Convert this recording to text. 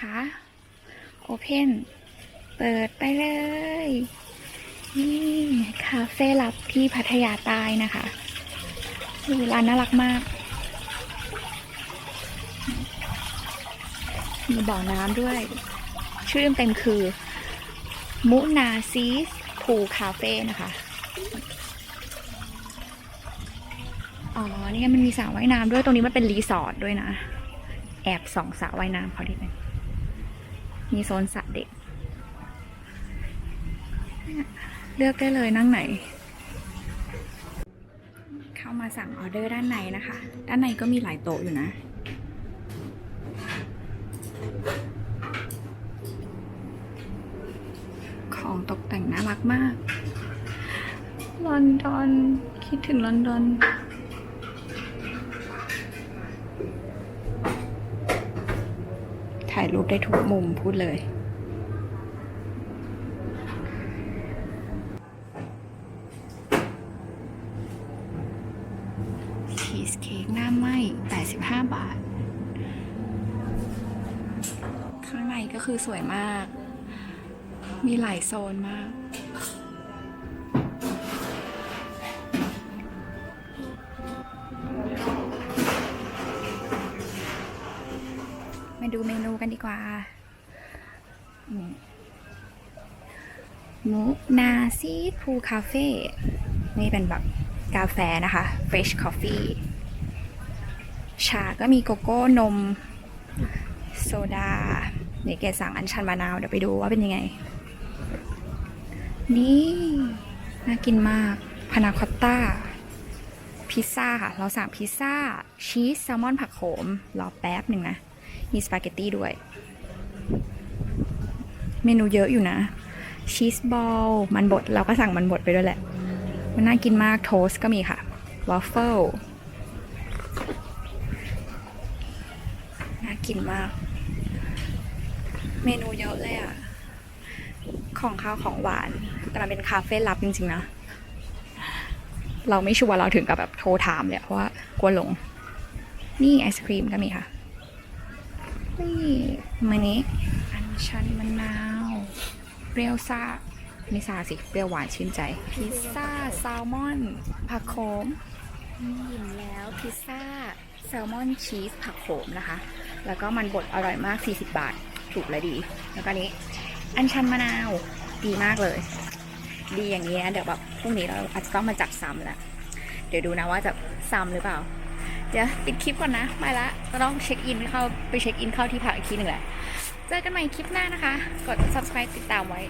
คะ Open เปิดไปเลย นี่คาเฟ่ลับที่พัทยาใต้นะคะดูร้านน่ารักมาก มีบ่อน้ำด้วย ชื่อเต็มคือ มุนาซีสพูคาเฟ่นะคะ อ๋อ นี่มันมีสระว่ายน้ำด้วย ตรงนี้มันเป็นรีสอร์ทด้วยนะ แอบส่องสระว่ายน้ำเขาดิเลย มีโซนสระเด็ก เลือกได้เลยนั่งไหน เข้ามาสั่งออเดอร์ด้านในนะคะ ด้านในก็มีหลายโต๊ะอยู่นะของตกแต่งน่ารักมาก ลอนดอน คิดถึงลอนดอน ถ่ายรูปได้ทุกมุมพูดเลย ชีสเค้กหน้าไหม้85 บาท ข้างในก็คือสวยมาก มีหลายโซนมาก มาดูเมนูกันดีกว่า มุนาซีพูคาเฟ่ นี่เป็นแบบกาแฟนะคะ Fresh Coffee ชาก็มีโกโก้นม โซดาเดี๋ยวแกสั่งอันชันมะนาว เดี๋ยวไปดูว่าเป็นยังไง นี่ น่ากินมาก พานาคอตต้า พิซซ่าค่ะ เราสั่งพิซซ่า ชีสแซลมอนผักโขม รอแป๊บหนึ่งนะ มีสปาเกตตี้ด้วย เมนูเยอะอยู่นะ ชีสบอล มันบด เราก็สั่งมันบดไปด้วยแหละ มันน่ากินมาก โทสก็มีค่ะ วอฟเฟิล น่ากินมาก เมนูเยอะเลยอะของข้าวของหวาน แต่มันเป็นคาเฟ่ลับจริงๆนะ เราไม่ชัวร์เราถึงกับแบบโทรถามเลยเพราะว่ากลัวหลง นี่ไอศครีมก็มีค่ะ นี่มันนี้อันชันมะนาว เปรี้ยวซ่า ไม่ซ่าสิ เปรี้ยวหวานชื่นใจ พิซซ่าแซลมอน ผักโขมอิ่มแล้วพิซซ่าแซลมอนชีสผักโขมนะคะ แล้วก็มันบดอร่อยมาก 40 บาท ถูกและดี แล้วก็นี้ อันชันมะนาว ดีมากเลย ดีอย่างนี้นะเดี๋ยวแบบพรุ่งนี้เราอาจจะต้องมาจัดซ้ำแล้วเดี๋ยวดูนะว่าจะซ้ำหรือเปล่า เดี๋ยวปิดคลิปก่อนนะไปละต้องเช็คอินเข้าไปเช็คอินเข้าที่พักอีกทีหนึ่งแหละ เจอกันใหม่คลิปหน้านะคะ กด subscribe ติดตามไว้